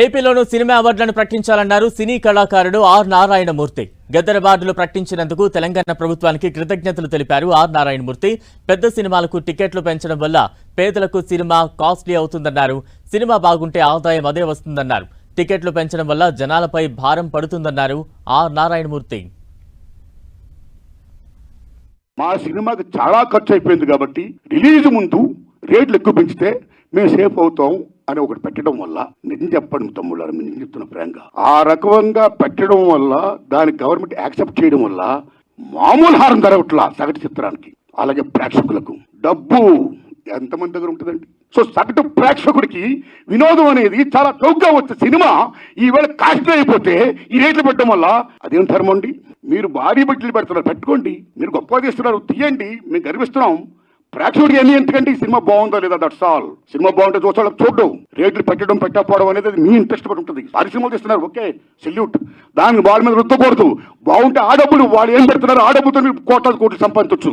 ఏపీలోనూ cinema అవార్డులను ప్రకటించాలన్నారు సినీ కళాకారుడు are Narayanamurthy. Gaddar అవార్డులు ప్రకటించినందుకు తెలంగాణ ప్రభుత్వానికి కృతజ్ఞతలు తెలిపారు ఆర్ నారాయణమూర్తి. పెద్ద సినిమాలకు టికెట్లు పెంచడం వల్ల పేదలకు సినిమా కాస్ట్లీ అవుతుందన్నారు. సినిమా బాగుంటే ఆదాయం అదే వస్తుందన్నారు. టికెట్లు పెంచడం వల్ల జనాలపై భారం పడుతుందన్నారు ఆర్ నారాయణమూర్తి. మా సినిమాకి చాలా ఖర్చు అయిపోయింది కాబట్టి రిలీజ్ ముందు రేట్లు ఎక్కువ పెంచితే మేము సేఫ్ అవుతాం. అని ఒకటి పెట్టడం వల్ల నిజం చెప్పండి తమ్ముళ్ళారు మీరు నిజం చెప్తున్న ఆ రకంగా పెట్టడం వల్ల దాని గవర్నమెంట్ యాక్సెప్ట్ చేయడం వల్ల మామూలు హారం జరగట్లా సగటు చిత్రానికి. అలాగే ప్రేక్షకులకు. డబ్బు ఎంతమంది దగ్గర ఉంటుందండి? సో సగటు ప్రేక్షకుడికి వినోదం అనేది చాలా చౌకగా వచ్చే సినిమా ఈవేళ కాస్ట్లీ అయిపోతే ఈ రేట్లు పెట్టడం వల్ల అదేం ధర్మం అండి? మీరు భారీ బట్టలు పెడుతున్నారు పెట్టుకోండి. మీరు గొప్ప తీస్తున్నారు తీయండి. మేము గర్విస్తున్నాం. ప్రేక్షకుడికి ఎన్ని ఎందుకంటే ఈ సినిమా బాగుందో లేదా దట్స్ ఆల్ సినిమా బాగుంటే చూసాడు చూడడం రేట్లు పెట్టడం పెట్టకపోవడం అనేది మీ ఇంట్రెస్ట్ పడి ఉంటుంది. భారీ సినిమాలు తీస్తున్నారు ఓకే సెల్యూట్ దానికి వాళ్ళ మీద రుద్దకూడదు. బాగుంటే ఆ డబ్బులు వాళ్ళు ఏం పెడుతున్నారు ఆ డబ్బులతో మీరు కోట్లాది కోట్లు సంపాదించవచ్చు.